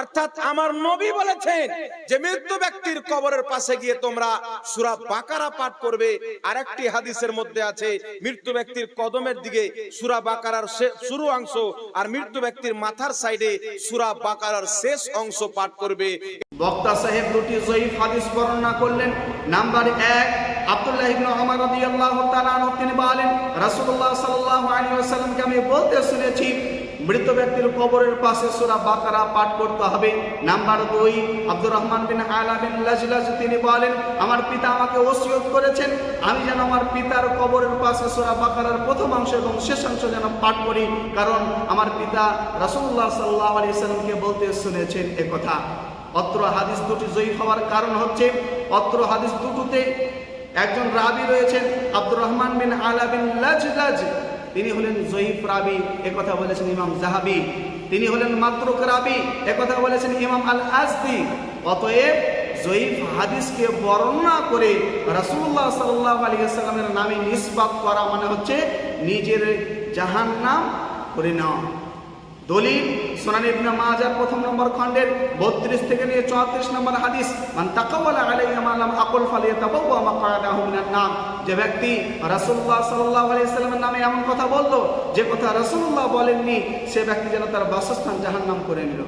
অর্থাৎ আমার নবী বলেছেন যে মৃত্যু ব্যক্তির কবরের পাশে গিয়ে তোমরা সূরা বাকারা পাঠ করবে। আরেকটি হাদিসের মধ্যে আছে, মৃত্যু ব্যক্তির কদমের দিকে সূরা বাকারার শুরু অংশ আর মৃত্যু ব্যক্তির মাথার সাইডে সূরা বাকারার শেষ অংশ পাঠ করবে। বক্তা সাহেব দুটি জয়ীফ হাদিস বর্ণনা করলেন। নাম্বার এক, আব্দুল্লাহ ইবনে ওমর রাদিয়াল্লাহু তাআলা তিনি বলেন, রাসূলুল্লাহ সাল্লাল্লাহু আলাইহি ওয়াসাল্লামকে আমি বলতে শুনেছি মৃত ব্যক্তির কবরের পাশে সূরা বাকারা পাঠ করতে হবে। নাম্বার দুই, আব্দুর রহমান বিন আলা বিন লাজলাজ, তিনি বলেন, আমার পিতা আমাকে ওসিয়ত করেছেন। আমি যেন আমার পিতার কবরের পাশে সূরা বাকারার প্রথম অংশ এবং শেষ অংশ যেন পাঠ করি, কারণ আমার পিতা রাসূলুল্লাহ সাল্লাল্লাহু আলাইহি ওয়াসাল্লামকে বলতে শুনেছেন একথা অত্র হাদিস দুটি জয়ী হওয়ার কারণ হচ্ছে, অত্র হাদিস দুটোতে একজন রাবি রয়েছেন, আব্দুর রহমান বিন আলা বিন লাজলাজ। তিনি হলেন জহিফ রাবি একথা বলেছেন ইমাম জাহাবি। তিনি হলেন মাতরুক রাবি একথা বলেছেন ইমাম আল আজদি অতএব জয়ীফ হাদিসকে বর্ণনা করে রাসুল্লাহ সাল্লাহ আলী সাল্লামের নামে নিষ্পাপ করা মানে হচ্ছে নিজের জাহান নাম করে নেওয়া। দলিল সোনান ইবনে মাজাহ প্রথম নম্বর খণ্ডের 32 থেকে নিয়ে 34 নম্বর হাদিস, মান তাকাওয়ালা আলাইহি মা লাম আকুল ফালিয়াতাবাওয়া মাকআদাহু মিনান নাম যে ব্যক্তি রাসূলুল্লাহ সাল্লাল্লাহু আলাইহি সাল্লামের নামে এমন কথা বলল, যে কথা রাসূলুল্লাহ বলেননি, সে ব্যক্তি যেন তার বাসস্থান জাহান্নাম করে নিল।